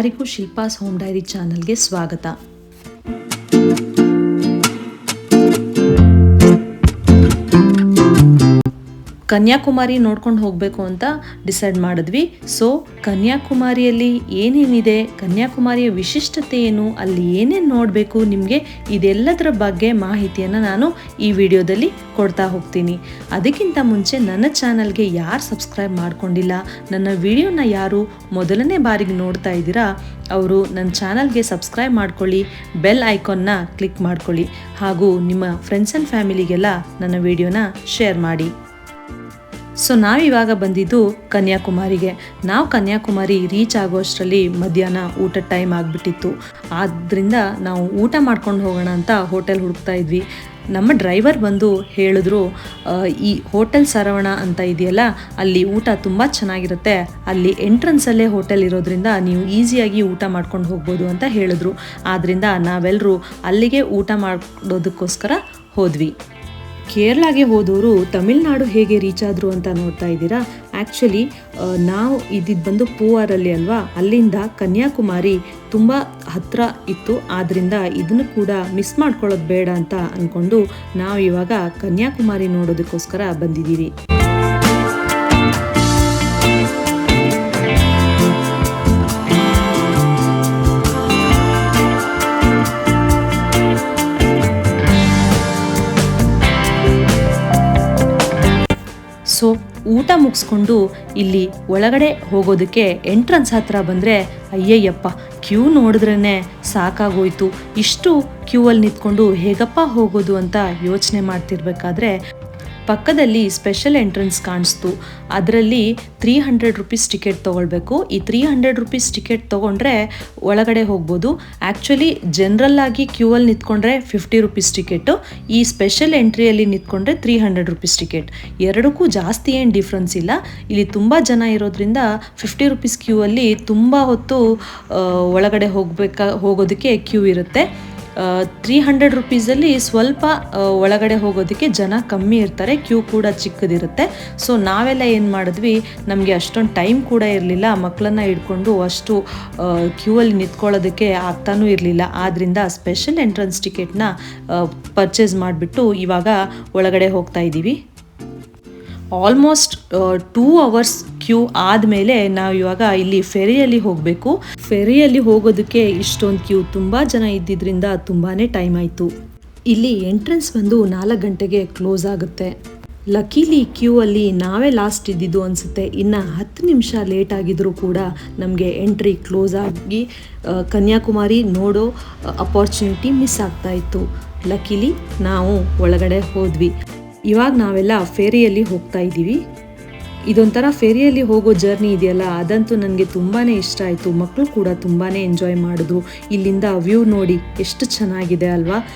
ಎಲ್ಲರಿಗೂ Shilpa's home dairy ಚಾನಲ್ಗೆ ಸ್ವಾಗತ. ಕನ್ಯಾಕುಮಾರಿ ನೋಡ್ಕೊಂಡು ಹೋಗಬೇಕು ಅಂತ ಡಿಸೈಡ್ ಮಾಡಿದ್ವಿ. ಸೊ ಕನ್ಯಾಕುಮಾರಿಯಲ್ಲಿ ಏನೇನಿದೆ, ಕನ್ಯಾಕುಮಾರಿಯ ವಿಶಿಷ್ಟತೆ ಏನು, ಅಲ್ಲಿ ಏನೇನು ನೋಡಬೇಕು, ನಿಮಗೆ ಇದೆಲ್ಲದರ ಬಗ್ಗೆ ಮಾಹಿತಿಯನ್ನು ನಾನು ಈ ವಿಡಿಯೋದಲ್ಲಿ ಕೊಡ್ತಾ ಹೋಗ್ತೀನಿ. ಅದಕ್ಕಿಂತ ಮುಂಚೆ ನನ್ನ ಚಾನಲ್ಗೆ ಯಾರು ಸಬ್ಸ್ಕ್ರೈಬ್ ಮಾಡ್ಕೊಂಡಿಲ್ಲ, ನನ್ನ ವಿಡಿಯೋನ ಯಾರು ಮೊದಲನೇ ಬಾರಿಗೆ ನೋಡ್ತಾ ಇದ್ದೀರಾ, ಅವರು ನನ್ನ ಚಾನಲ್ಗೆ ಸಬ್ಸ್ಕ್ರೈಬ್ ಮಾಡ್ಕೊಳ್ಳಿ, ಬೆಲ್ ಐಕಾನ್ನ ಕ್ಲಿಕ್ ಮಾಡ್ಕೊಳ್ಳಿ, ಹಾಗೂ ನಿಮ್ಮ ಫ್ರೆಂಡ್ಸ್ ಆ್ಯಂಡ್ ಫ್ಯಾಮಿಲಿಗೆಲ್ಲ ನನ್ನ ವಿಡಿಯೋನ ಶೇರ್ ಮಾಡಿ. ಸೊ ನಾವಿವಾಗ ಬಂದಿದ್ದು ಕನ್ಯಾಕುಮಾರಿಗೆ. ನಾವು ಕನ್ಯಾಕುಮಾರಿ ರೀಚ್ ಆಗೋಷ್ಟರಲ್ಲಿ ಮಧ್ಯಾಹ್ನ ಊಟದ ಟೈಮ್ ಆಗಿಬಿಟ್ಟಿತ್ತು. ಆದ್ದರಿಂದ ನಾವು ಊಟ ಮಾಡ್ಕೊಂಡು ಹೋಗೋಣ ಅಂತ ಹೋಟೆಲ್ ಹುಡುಕ್ತಾ ಇದ್ವಿ. ನಮ್ಮ ಡ್ರೈವರ್ ಬಂದು ಹೇಳಿದ್ರು ಈ ಹೋಟೆಲ್ ಸರವಣ ಅಂತ ಇದೆಯಲ್ಲ, ಅಲ್ಲಿ ಊಟ ತುಂಬ ಚೆನ್ನಾಗಿರುತ್ತೆ. ಅಲ್ಲಿ ಎಂಟ್ರೆನ್ಸಲ್ಲೇ ಹೋಟೆಲ್ ಇರೋದ್ರಿಂದ ನೀವು ಈಸಿಯಾಗಿ ಊಟ ಮಾಡ್ಕೊಂಡು ಹೋಗ್ಬೋದು ಅಂತ ಹೇಳಿದ್ರು. ಆದ್ದರಿಂದ ನಾವೆಲ್ಲರೂ ಅಲ್ಲಿಗೆ ಊಟ ಮಾಡೋದಕ್ಕೋಸ್ಕರ ಹೋದ್ವಿ. ಕೇರಳಗೆ ಹೋದವರು ತಮಿಳ್ನಾಡು ಹೇಗೆ ರೀಚ್ ಆದರು ಅಂತ ನೋಡ್ತಾ ಇದ್ದೀರಾ? ಆ್ಯಕ್ಚುಲಿ ನಾವು ಇದ್ದಿದ್ದು ಬಂದು ಪೂವಾರಲ್ಲಿ ಅಲ್ವಾ? ಅಲ್ಲಿಂದ ಕನ್ಯಾಕುಮಾರಿ ತುಂಬ ಹತ್ತಿರ ಇತ್ತು. ಆದ್ದರಿಂದ ಇದನ್ನು ಕೂಡ ಮಿಸ್ ಮಾಡ್ಕೊಳ್ಳೋದು ಬೇಡ ಅಂತ ಅಂದ್ಕೊಂಡು ನಾವು ಇವಾಗ ಕನ್ಯಾಕುಮಾರಿ ನೋಡೋದಕ್ಕೋಸ್ಕರ ಬಂದಿದ್ದೀವಿ. ಊಟ ಮುಗಿಸ್ಕೊಂಡು ಇಲ್ಲಿ ಒಳಗಡೆ ಹೋಗೋದಕ್ಕೆ ಎಂಟ್ರೆನ್ಸ್ ಹತ್ರ ಬಂದರೆ, ಅಯ್ಯಯ್ಯಪ್ಪ, ಕ್ಯೂ ನೋಡಿದ್ರೇ ಸಾಕಾಗೋಯ್ತು. ಇಷ್ಟು ಕ್ಯೂ ಅಲ್ಲಿ ನಿಂತ್ಕೊಂಡು ಹೇಗಪ್ಪ ಹೋಗೋದು ಅಂತ ಯೋಚನೆ ಮಾಡ್ತಿರ್ಬೇಕಾದ್ರೆ ಪಕ್ಕದಲ್ಲಿ ಸ್ಪೆಷಲ್ ಎಂಟ್ರೆನ್ಸ್ ಕಾಣಿಸ್ತು. ಅದರಲ್ಲಿ ತ್ರೀ ಹಂಡ್ರೆಡ್ ರುಪೀಸ್ ಟಿಕೆಟ್ ತೊಗೊಳ್ಬೇಕು. ಈ ತ್ರೀ ಹಂಡ್ರೆಡ್ ರುಪೀಸ್ ಟಿಕೆಟ್ ತೊಗೊಂಡ್ರೆ ಒಳಗಡೆ ಹೋಗ್ಬೋದು. ಆ್ಯಕ್ಚುಲಿ ಜನರಲ್ಲಾಗಿ ಆಗಿ ಕ್ಯೂ ಅಲ್ಲಿ ನಿಂತ್ಕೊಂಡ್ರೆ ಫಿಫ್ಟಿ ರುಪೀಸ್ ಟಿಕೆಟು ಈ ಸ್ಪೆಷಲ್ ಎಂಟ್ರಿಯಲ್ಲಿ ನಿಂತ್ಕೊಂಡ್ರೆ ತ್ರೀ ಹಂಡ್ರೆಡ್ ರುಪೀಸ್ ಟಿಕೆಟ್ ಎರಡಕ್ಕೂ ಜಾಸ್ತಿ ಏನು ಡಿಫ್ರೆನ್ಸ್ ಇಲ್ಲ. ಇಲ್ಲಿ ತುಂಬ ಜನ ಇರೋದ್ರಿಂದ ಫಿಫ್ಟಿ ರುಪೀಸ್ ಕ್ಯೂ ಅಲ್ಲಿ ತುಂಬ ಹೊತ್ತು ಒಳಗಡೆ ಹೋಗಬೇಕಾ, ಹೋಗೋದಕ್ಕೆ ಕ್ಯೂ ಇರುತ್ತೆ. ತ್ರೀ ಹಂಡ್ರೆಡ್ ರುಪೀಸಲ್ಲಿ ಸ್ವಲ್ಪ ಒಳಗಡೆ ಹೋಗೋದಕ್ಕೆ ಜನ ಕಮ್ಮಿ ಇರ್ತಾರೆ ಕ್ಯೂ ಕೂಡ ಚಿಕ್ಕದಿರುತ್ತೆ. ಸೊ ನಾವೆಲ್ಲ ಏನು ಮಾಡಿದ್ವಿ, ನಮಗೆ ಅಷ್ಟೊಂದು ಟೈಮ್ ಕೂಡ ಇರಲಿಲ್ಲ ಮಕ್ಕಳನ್ನ ಹಿಡ್ಕೊಂಡು ಅಷ್ಟು ಕ್ಯೂ ಅಲ್ಲಿ ನಿಂತ್ಕೊಳ್ಳೋದಕ್ಕೆ ಆಗ್ತಾನೂ ಇರಲಿಲ್ಲ. ಆದ್ದರಿಂದ ಸ್ಪೆಷಲ್ ಎಂಟ್ರೆನ್ಸ್ ಟಿಕೆಟ್ನ ಪರ್ಚೇಸ್ ಮಾಡಿಬಿಟ್ಟು ಇವಾಗ ಒಳಗಡೆ ಹೋಗ್ತಾ ಇದ್ದೀವಿ ಆಲ್ಮೋಸ್ಟ್ ಟೂ ಅವರ್ಸ್ ಕ್ಯೂ ಆದಮೇಲೆ ನಾವು ಇವಾಗ ಇಲ್ಲಿ ಫೆರಿಯಲ್ಲಿ ಹೋಗಬೇಕು. ಫೆರಿಯಲ್ಲಿ ಹೋಗೋದಕ್ಕೆ ಇಷ್ಟೊಂದು ಕ್ಯೂ ತುಂಬ ಜನ ಇದ್ದಿದ್ರಿಂದ ತುಂಬಾ ಟೈಮ್ ಆಯಿತು. ಇಲ್ಲಿ ಎಂಟ್ರೆನ್ಸ್ ಬಂದು ನಾಲ್ಕು ಗಂಟೆಗೆ ಕ್ಲೋಸ್ ಆಗುತ್ತೆ. ಲಕೀಲಿ ಕ್ಯೂ ಅಲ್ಲಿ ನಾವೇ ಲಾಸ್ಟ್ ಇದ್ದಿದ್ದು ಅನಿಸುತ್ತೆ. ಇನ್ನು ಹತ್ತು ನಿಮಿಷ ಲೇಟ್ ಆಗಿದ್ರೂ ಕೂಡ ನಮಗೆ ಎಂಟ್ರಿ ಕ್ಲೋಸ್ ಆಗಿ ಕನ್ಯಾಕುಮಾರಿ ನೋಡೋ ಅಪಾರ್ಚುನಿಟಿ ಮಿಸ್ ಆಗ್ತಾ ಇತ್ತು. ಲಕೀಲಿ, ನಾವು ಒಳಗಡೆ ಹೋದ್ವಿ. ಇವಾಗ ನಾವೆಲ್ಲ ಫೇರಿಯಲ್ಲಿ ಹೋಗ್ತಾ ಇದ್ದೀವಿ. ಇದೊಂಥರ ಫೇರಿಯಲ್ಲಿ ಹೋಗೋ ಜರ್ನಿ ಇದೆಯಲ್ಲ? ಅದಂತೂ ನನಗೆ ತುಂಬಾ ಇಷ್ಟ ಆಯಿತು. ಮಕ್ಕಳು ಕೂಡ ತುಂಬಾ ಎಂಜಾಯ್ ಮಾಡಿದ್ರು ಇಲ್ಲಿಂದ ವ್ಯೂ ನೋಡಿ ಎಷ್ಟು ಚೆನ್ನಾಗಿದೆ ಅಲ್ವಾ?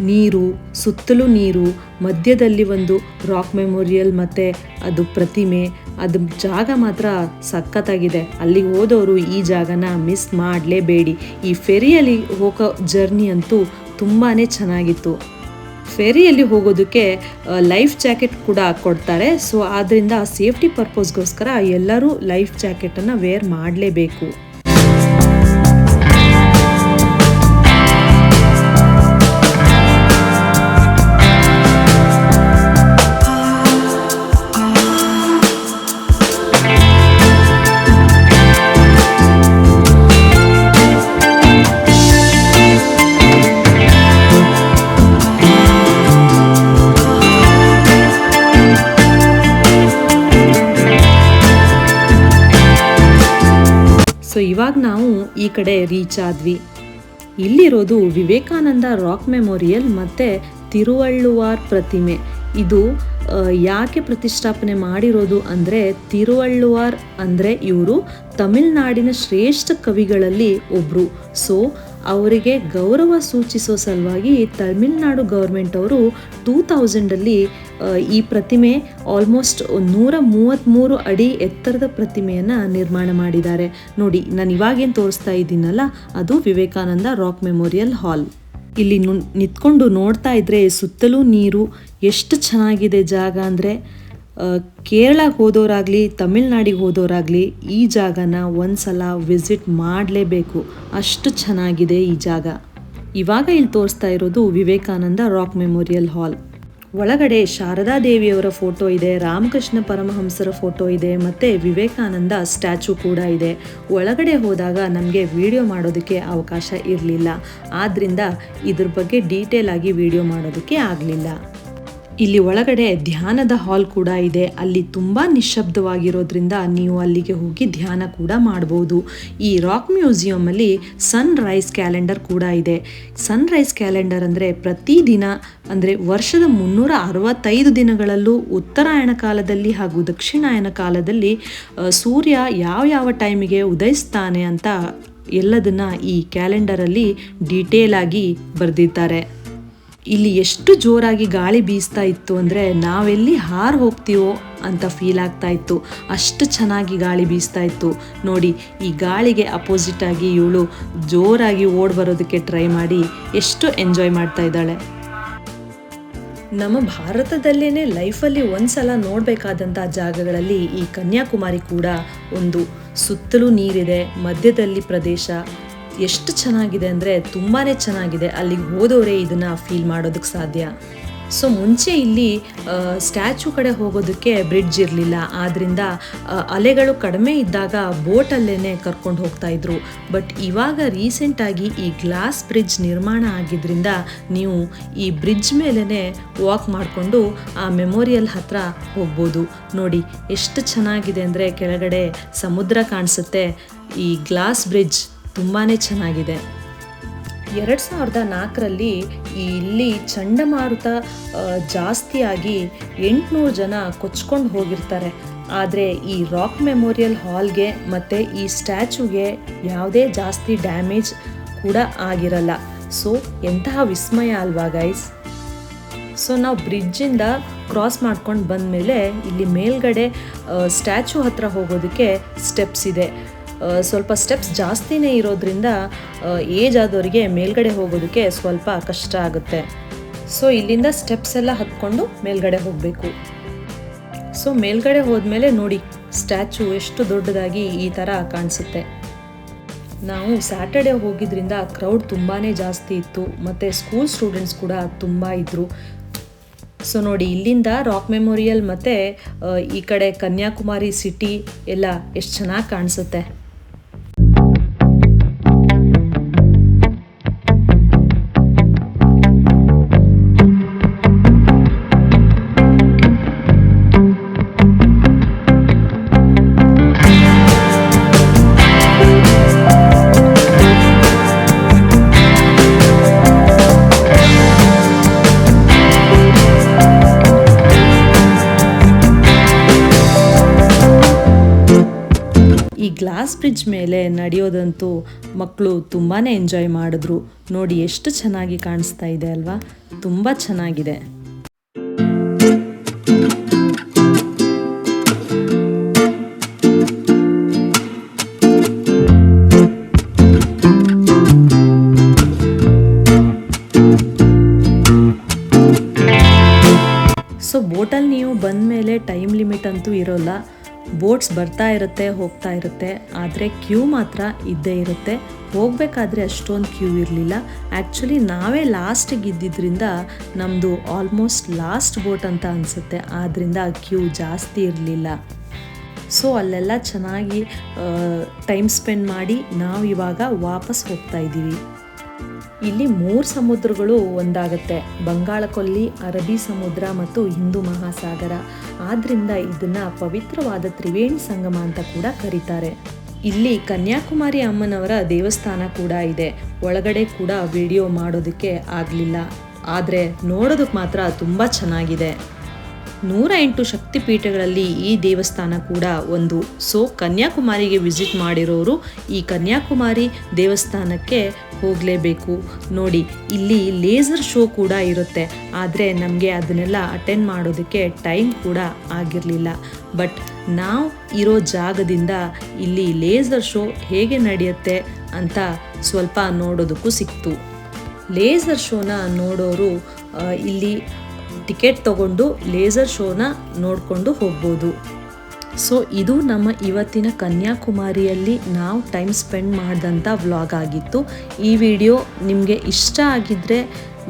ನೀರು, ಸುತ್ತಲೂ ನೀರು, ಮಧ್ಯದಲ್ಲಿ ಒಂದು ರಾಕ್ ಮೆಮೋರಿಯಲ್ ಮತ್ತು ಅದು ಪ್ರತಿಮೆ, ಅದು ಜಾಗ ಮಾತ್ರ ಸಖತ್ತಾಗಿದೆ. ಅಲ್ಲಿಗೆ ಹೋದವರು ಈ ಜಾಗನ ಮಿಸ್ ಮಾಡಲೇಬೇಡಿ. ಈ ಫೆರಿಯಲ್ಲಿ ಹೋಗೋ ಜರ್ನಿ ಅಂತೂ ತುಂಬಾ ಚೆನ್ನಾಗಿತ್ತು. ಫೆರಿಯಲ್ಲಿ ಹೋಗೋದಕ್ಕೆ ಲೈಫ್ ಜಾಕೆಟ್ ಕೂಡ ಕೊಡ್ತಾರೆ. ಸೊ ಆದ್ದರಿಂದ ಸೇಫ್ಟಿ ಪರ್ಪಸ್ಗೋಸ್ಕರ ಎಲ್ಲರೂ ಲೈಫ್ ಜಾಕೆಟನ್ನು ವೇರ್ ಮಾಡಲೇಬೇಕು. ಈ ಕಡೆ ರೀಚ್ ಆದ್ವಿ. ಇಲ್ಲಿರೋದು ವಿವೇಕಾನಂದ ರಾಕ್ ಮೆಮೋರಿಯಲ್ ಮತ್ತು ತಿರುವಳ್ಳುವಾರ್ ಪ್ರತಿಮೆ. ಇದು ಯಾಕೆ ಪ್ರತಿಷ್ಠಾಪನೆ ಮಾಡಿರೋದು ಅಂದರೆ ತಿರುವಳ್ಳುವಾರ್ ಅಂದರೆ ಇವರು ತಮಿಳುನಾಡಿನ ಶ್ರೇಷ್ಠ ಕವಿಗಳಲ್ಲಿ ಒಬ್ಬರು ಸೊ ಅವರಿಗೆ ಗೌರವ ಸೂಚಿಸೋ ಸಲುವಾಗಿ ತಮಿಳುನಾಡು ಗೌರ್ಮೆಂಟ್ ಅವರು ಟೂ ತೌಸಂಡಲ್ಲಿ ಈ ಪ್ರತಿಮೆ ಆಲ್ಮೋಸ್ಟ್ ನೂರ ಮೂವತ್ತ್ಮೂರು ಅಡಿ ಎತ್ತರದ ಪ್ರತಿಮೆಯನ್ನು ನಿರ್ಮಾಣ ಮಾಡಿದ್ದಾರೆ. ನೋಡಿ, ನಾನು ಇವಾಗೇನು ತೋರಿಸ್ತಾ ಇದ್ದೀನಲ್ಲ, ಅದು ವಿವೇಕಾನಂದ ರಾಕ್ ಮೆಮೋರಿಯಲ್ ಹಾಲ್. ಇಲ್ಲಿ ನಿಂತ್ಕೊಂಡು ನೋಡ್ತಾ ಇದ್ರೆ ಸುತ್ತಲೂ ನೀರು, ಎಷ್ಟು ಚೆನ್ನಾಗಿದೆ ಜಾಗ ಅಂದರೆ ಕೇರಳಕ್ಕೆ ಹೋದವರಾಗಲಿ ತಮಿಳ್ನಾಡಿಗೆ ಹೋದವರಾಗಲಿ ಈ ಜಾಗನ ಒಂದ್ಸಲ ವಿಸಿಟ್ ಮಾಡಲೇಬೇಕು. ಅಷ್ಟು ಚೆನ್ನಾಗಿದೆ ಈ ಜಾಗ. ಇವಾಗ ಇಲ್ಲಿ ತೋರಿಸ್ತಾ ಇರೋದು ವಿವೇಕಾನಂದ ರಾಕ್ ಮೆಮೋರಿಯಲ್ ಹಾಲ್. ಒಳಗಡೆ ಶಾರದಾ ದೇವಿಯವರ ಫೋಟೋ ಇದೆ, ರಾಮಕೃಷ್ಣ ಪರಮಹಂಸರ ಫೋಟೋ ಇದೆ, ಮತ್ತು ವಿವೇಕಾನಂದ ಸ್ಟ್ಯಾಚು ಕೂಡ ಇದೆ. ಒಳಗಡೆ ಹೋದಾಗ ನಮಗೆ ವಿಡಿಯೋ ಮಾಡೋದಕ್ಕೆ ಅವಕಾಶ ಇರಲಿಲ್ಲ. ಆದ್ದರಿಂದ ಇದ್ರ ಬಗ್ಗೆ ಡೀಟೇಲ್ ಆಗಿ ವಿಡಿಯೋ ಮಾಡೋದಕ್ಕೆ ಆಗಲಿಲ್ಲ. ಇಲ್ಲಿ ಒಳಗಡೆ ಧ್ಯಾನದ ಹಾಲ್ ಕೂಡ ಇದೆ. ಅಲ್ಲಿ ತುಂಬ ನಿಶ್ಶಬ್ದವಾಗಿರೋದ್ರಿಂದ ನೀವು ಅಲ್ಲಿಗೆ ಹೋಗಿ ಧ್ಯಾನ ಕೂಡ ಮಾಡ್ಬೋದು. ಈ ರಾಕ್ ಮ್ಯೂಸಿಯಮಲ್ಲಿ ಸನ್ ರೈಸ್ ಕ್ಯಾಲೆಂಡರ್ ಕೂಡ ಇದೆ. ಸನ್ ರೈಸ್ ಕ್ಯಾಲೆಂಡರ್ ಅಂದರೆ ಪ್ರತಿದಿನ ಅಂದರೆ ವರ್ಷದ ಮುನ್ನೂರ ಅರವತ್ತೈದು ದಿನಗಳಲ್ಲೂ ಉತ್ತರಾಯಣ ಕಾಲದಲ್ಲಿ ಹಾಗೂ ದಕ್ಷಿಣಾಯನ ಕಾಲದಲ್ಲಿ ಸೂರ್ಯ ಯಾವ ಯಾವ ಟೈಮಿಗೆ ಉದಯಿಸ್ತಾನೆ ಅಂತ ಎಲ್ಲದನ್ನ ಈ ಕ್ಯಾಲೆಂಡರಲ್ಲಿ ಡೀಟೇಲ್ ಬರೆದಿದ್ದಾರೆ ಇಲ್ಲಿ ಎಷ್ಟು ಜೋರಾಗಿ ಗಾಳಿ ಬೀಸ್ತಾ ಇತ್ತು ಅಂದರೆ ನಾವೆಲ್ಲಿ ಹಾರು ಹೋಗ್ತೀವೋ ಅಂತ ಫೀಲ್ ಆಗ್ತಾ ಇತ್ತು. ಅಷ್ಟು ಚೆನ್ನಾಗಿ ಗಾಳಿ ಬೀಸ್ತಾ ಇತ್ತು. ನೋಡಿ, ಈ ಗಾಳಿಗೆ ಅಪೋಸಿಟ್ ಆಗಿ ಇವಳು ಜೋರಾಗಿ ಓಡ್ ಬರೋದಕ್ಕೆ ಟ್ರೈ ಮಾಡಿ ಎಷ್ಟು ಎಂಜಾಯ್ ಮಾಡ್ತಾ ಇದ್ದಾಳೆ. ನಮ್ಮ ಭಾರತದಲ್ಲೇ ಲೈಫಲ್ಲಿ ಒಂದ್ಸಲ ನೋಡಬೇಕಾದಂಥ ಜಾಗಗಳಲ್ಲಿ ಈ ಕನ್ಯಾಕುಮಾರಿ ಕೂಡ ಒಂದು ಸುತ್ತಲೂ ನೀರಿದೆ, ಮಧ್ಯದಲ್ಲಿ ಪ್ರದೇಶ ಎಷ್ಟು ಚೆನ್ನಾಗಿದೆ ಅಂದರೆ ತುಂಬಾ ಚೆನ್ನಾಗಿದೆ. ಅಲ್ಲಿಗೆ ಹೋದವರೇ ಇದನ್ನು ಫೀಲ್ ಮಾಡೋದಕ್ಕೆ ಸಾಧ್ಯ. ಸೊ ಮುಂಚೆ ಇಲ್ಲಿ ಸ್ಟ್ಯಾಚು ಕಡೆ ಹೋಗೋದಕ್ಕೆ ಬ್ರಿಡ್ಜ್ ಇರಲಿಲ್ಲ. ಆದ್ದರಿಂದ ಅಲೆಗಳು ಕಡಿಮೆ ಇದ್ದಾಗ ಬೋಟಲ್ಲೇ ಕರ್ಕೊಂಡು ಹೋಗ್ತಾ ಇದ್ರು. ಬಟ್ ಇವಾಗ ರೀಸೆಂಟಾಗಿ ಈ ಗ್ಲಾಸ್ ಬ್ರಿಡ್ಜ್ ನಿರ್ಮಾಣ ಆಗಿದ್ದರಿಂದ ನೀವು ಈ ಬ್ರಿಡ್ಜ್ ಮೇಲೇ ವಾಕ್ ಮಾಡಿಕೊಂಡು ಆ ಮೆಮೋರಿಯಲ್ ಹತ್ರ ಹೋಗ್ಬೋದು. ನೋಡಿ, ಎಷ್ಟು ಚೆನ್ನಾಗಿದೆ ಅಂದರೆ ಕೆಳಗಡೆ ಸಮುದ್ರ ಕಾಣಿಸುತ್ತೆ. ಈ ಗ್ಲಾಸ್ ಬ್ರಿಡ್ಜ್ ತುಂಬಾ ಚೆನ್ನಾಗಿದೆ. ಎರಡು ಸಾವಿರದ ನಾಲ್ಕರಲ್ಲಿ ಇಲ್ಲಿ ಚಂಡಮಾರುತ ಜಾಸ್ತಿಯಾಗಿ ಎಂಟುನೂರು ಜನ ಕೊಚ್ಕೊಂಡು ಹೋಗಿರ್ತಾರೆ. ಆದರೆ ಈ ರಾಕ್ ಮೆಮೋರಿಯಲ್ ಹಾಲ್ಗೆ ಮತ್ತು ಈ ಸ್ಟ್ಯಾಚುಗೆ ಯಾವುದೇ ಜಾಸ್ತಿ ಡ್ಯಾಮೇಜ್ ಕೂಡ ಆಗಿರಲ್ಲ. ಸೊ, ಎಂತಹ ವಿಸ್ಮಯ ಅಲ್ವಾ ಗೈಸ್? ಸೊ, ನಾವು ಬ್ರಿಡ್ಜಿಂದ ಕ್ರಾಸ್ ಮಾಡ್ಕೊಂಡು ಬಂದಮೇಲೆ ಇಲ್ಲಿ ಮೇಲ್ಗಡೆ ಸ್ಟ್ಯಾಚು ಹತ್ರ ಹೋಗೋದಕ್ಕೆ ಸ್ಟೆಪ್ಸ್ ಇದೆ. ಸ್ವಲ್ಪ ಸ್ಟೆಪ್ಸ್ ಜಾಸ್ತಿನೇ ಇರೋದ್ರಿಂದ ಏಜ್ ಆದವರಿಗೆ ಮೇಲ್ಗಡೆ ಹೋಗೋದಕ್ಕೆ ಸ್ವಲ್ಪ ಕಷ್ಟ ಆಗುತ್ತೆ. ಸೊ ಇಲ್ಲಿಂದ ಸ್ಟೆಪ್ಸ್ ಎಲ್ಲ ಹತ್ಕೊಂಡು ಮೇಲ್ಗಡೆ ಹೋಗಬೇಕು. ಸೊ ಮೇಲ್ಗಡೆ ಹೋದ್ಮೇಲೆ ನೋಡಿ ಸ್ಟ್ಯಾಚು ಎಷ್ಟು ದೊಡ್ಡದಾಗಿ ಈ ಥರ ಕಾಣಿಸುತ್ತೆ. ನಾವು ಸ್ಯಾಟರ್ಡೆ ಹೋಗಿದ್ರಿಂದ ಕ್ರೌಡ್ ತುಂಬಾ ಜಾಸ್ತಿ ಇತ್ತು, ಮತ್ತು ಸ್ಕೂಲ್ ಸ್ಟೂಡೆಂಟ್ಸ್ ಕೂಡ ತುಂಬ ಇದ್ದರು ಸೊ ನೋಡಿ, ಇಲ್ಲಿಂದ ರಾಕ್ ಮೆಮೋರಿಯಲ್ ಮತ್ತು ಈ ಕಡೆ ಕನ್ಯಾಕುಮಾರಿ ಸಿಟಿ ಎಲ್ಲ ಎಷ್ಟು ಚೆನ್ನಾಗಿ ಕಾಣಿಸುತ್ತೆ. ಬ್ರಿಡ್ಜ್ ಮೇಲೆ ನಡೆಯೋದಂತೂ ಮಕ್ಕಳು ತುಂಬಾ ಎಂಜಾಯ್ ಮಾಡಿದ್ರು. ನೋಡಿ ಎಷ್ಟು ಚೆನ್ನಾಗಿ ಕಾಣಿಸ್ತಾ ಇದೆ ಅಲ್ವಾ? ತುಂಬ ಚೆನ್ನಾಗಿದೆ. ಸೊ ಬೋಟಲ್ಲಿ ನೀವು ಬಂದಮೇಲೆ ಟೈಮ್ ಲಿಮಿಟ್ ಅಂತೂ ಇರೋಲ್ಲ. ಬೋಟ್ಸ್ ಬರ್ತಾ ಇರುತ್ತೆ, ಹೋಗ್ತಾ ಇರುತ್ತೆ, ಆದರೆ ಕ್ಯೂ ಮಾತ್ರ ಇದ್ದೇ ಇರುತ್ತೆ. ಹೋಗಬೇಕಾದ್ರೆ ಅಷ್ಟೊಂದು ಕ್ಯೂ ಇರಲಿಲ್ಲ. ಆ್ಯಕ್ಚುಲಿ ನಾವೇ ಲಾಸ್ಟಿಗೆ ಇದ್ದಿದ್ದರಿಂದ ನಮ್ಮದು ಆಲ್ಮೋಸ್ಟ್ ಲಾಸ್ಟ್ ಬೋಟ್ ಅಂತ ಅನಿಸುತ್ತೆ. ಆದ್ದರಿಂದ ಕ್ಯೂ ಜಾಸ್ತಿ ಇರಲಿಲ್ಲ. ಸೊ ಅಲ್ಲೆಲ್ಲ ಚೆನ್ನಾಗಿ ಟೈಮ್ ಸ್ಪೆಂಡ್ ಮಾಡಿ ನಾವು ಇವಾಗ ವಾಪಸ್ ಹೋಗ್ತಾ ಇದ್ದೀವಿ. ಇಲ್ಲಿ ಮೂರು ಸಮುದ್ರಗಳು ಒಂದಾಗುತ್ತೆ. ಬಂಗಾಳಕೊಲ್ಲಿ ಅರಬಿ ಸಮುದ್ರ ಮತ್ತು ಹಿಂದೂ ಮಹಾಸಾಗರ. ಆದ್ರಿಂದ ಇದನ್ನ ಪವಿತ್ರವಾದ ತ್ರಿವೇಣಿ ಸಂಗಮ ಅಂತ ಕೂಡ ಕರೀತಾರೆ. ಇಲ್ಲಿ ಕನ್ಯಾಕುಮಾರಿ ಅಮ್ಮನವರ ದೇವಸ್ಥಾನ ಕೂಡ ಇದೆ. ಒಳಗಡೆ ಕೂಡ ವಿಡಿಯೋ ಮಾಡೋದಕ್ಕೆ ಆಗಲಿಲ್ಲ. ಆದರೆ ನೋಡೋದಕ್ಕೆ ಮಾತ್ರ ತುಂಬ ಚೆನ್ನಾಗಿದೆ. ನೂರ ಎಂಟು ಶಕ್ತಿಪೀಠಗಳಲ್ಲಿ ಈ ದೇವಸ್ಥಾನ ಕೂಡ ಒಂದು. ಸೊ ಕನ್ಯಾಕುಮಾರಿಗೆ ವಿಸಿಟ್ ಮಾಡಿರೋರು ಈ ಕನ್ಯಾಕುಮಾರಿ ದೇವಸ್ಥಾನಕ್ಕೆ ಹೋಗಲೇಬೇಕು. ನೋಡಿ, ಇಲ್ಲಿ ಲೇಸರ್ ಶೋ ಕೂಡ ಇರುತ್ತೆ. ಆದರೆ ನಮಗೆ ಅದನ್ನೆಲ್ಲ ಅಟೆಂಡ್ ಮಾಡೋದಕ್ಕೆ ಟೈಮ್ ಕೂಡ ಆಗಿರಲಿಲ್ಲ. ಬಟ್ ನಾವು ಇರೋ ಜಾಗದಿಂದ ಇಲ್ಲಿ ಲೇಸರ್ ಶೋ ಹೇಗೆ ನಡೆಯುತ್ತೆ ಅಂತ ಸ್ವಲ್ಪ ನೋಡೋದಕ್ಕೂ ಸಿಕ್ತು. ಲೇಸರ್ ಶೋನ ನೋಡೋರು ಇಲ್ಲಿ ಟಿಕೆಟ್ ತಗೊಂಡು ಲೇಸರ್ ಶೋನ ನೋಡಿಕೊಂಡು ಹೋಗ್ಬೋದು. ಸೊ ಇದು ನಮ್ಮ ಇವತ್ತಿನ ಕನ್ಯಾಕುಮಾರಿಯಲ್ಲಿ ನಾವು ಟೈಮ್ ಸ್ಪೆಂಡ್ ಮಾಡಿದಂಥ ವ್ಲಾಗ್ ಆಗಿತ್ತು. ಈ ವಿಡಿಯೋ ನಿಮಗೆ ಇಷ್ಟ ಆಗಿದ್ದರೆ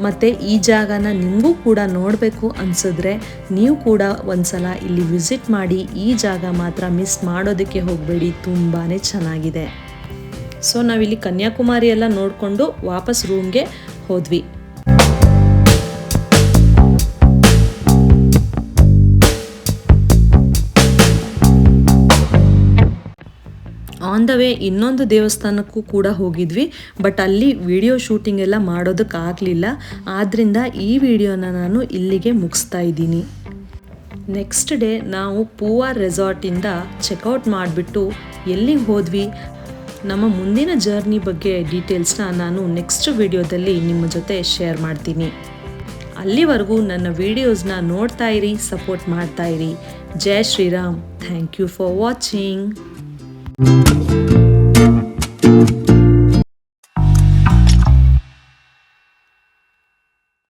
ಮತ್ತು ಈ ಜಾಗನ ನಿಮಗೂ ಕೂಡ ನೋಡಬೇಕು ಅನಿಸಿದ್ರೆ ನೀವು ಕೂಡ ಒಂದ್ಸಲ ಇಲ್ಲಿ ವಿಸಿಟ್ ಮಾಡಿ ಈ ಜಾಗ ಮಾತ್ರ ಮಿಸ್ ಮಾಡೋದಕ್ಕೆ ಹೋಗಬೇಡಿ ತುಂಬಾ ಚೆನ್ನಾಗಿದೆ. ಸೊ ನಾವಿಲ್ಲಿ ಕನ್ಯಾಕುಮಾರಿ ಎಲ್ಲ ನೋಡಿಕೊಂಡು ವಾಪಸ್ ರೂಮ್ಗೆ ಹೋದ್ವಿ. ಆನ್ ದ ವೇ ಇನ್ನೊಂದು ದೇವಸ್ಥಾನಕ್ಕೂ ಕೂಡ ಹೋಗಿದ್ವಿ. ಬಟ್ ಅಲ್ಲಿ ವಿಡಿಯೋ ಶೂಟಿಂಗ್ ಎಲ್ಲ ಮಾಡೋದಕ್ಕಾಗಲಿಲ್ಲ. ಆದ್ದರಿಂದ ಈ ವಿಡಿಯೋನ ನಾನು ಇಲ್ಲಿಗೆ ಮುಗಿಸ್ತಾ ಇದ್ದೀನಿ. ನೆಕ್ಸ್ಟ್ ಡೇ ನಾವು ಪೂವಾ ರೆಸಾರ್ಟಿಂದ ಚೆಕ್ಔಟ್ ಮಾಡಿಬಿಟ್ಟು ಎಲ್ಲಿಗೆ ಹೋದ್ವಿ? ನಮ್ಮ ಮುಂದಿನ ಜರ್ನಿ ಬಗ್ಗೆ ಡೀಟೇಲ್ಸ್ನ ನಾನು ನೆಕ್ಸ್ಟ್ ವಿಡಿಯೋದಲ್ಲಿ ನಿಮ್ಮ ಜೊತೆ ಶೇರ್ ಮಾಡ್ತೀನಿ. ಅಲ್ಲಿವರೆಗೂ ನನ್ನ ವಿಡಿಯೋಸ್ನ ನೋಡ್ತಾ ಇರಿ ಸಪೋರ್ಟ್ ಮಾಡ್ತಾ ಇರಿ. ಜೈ Shriram. Thank you for watching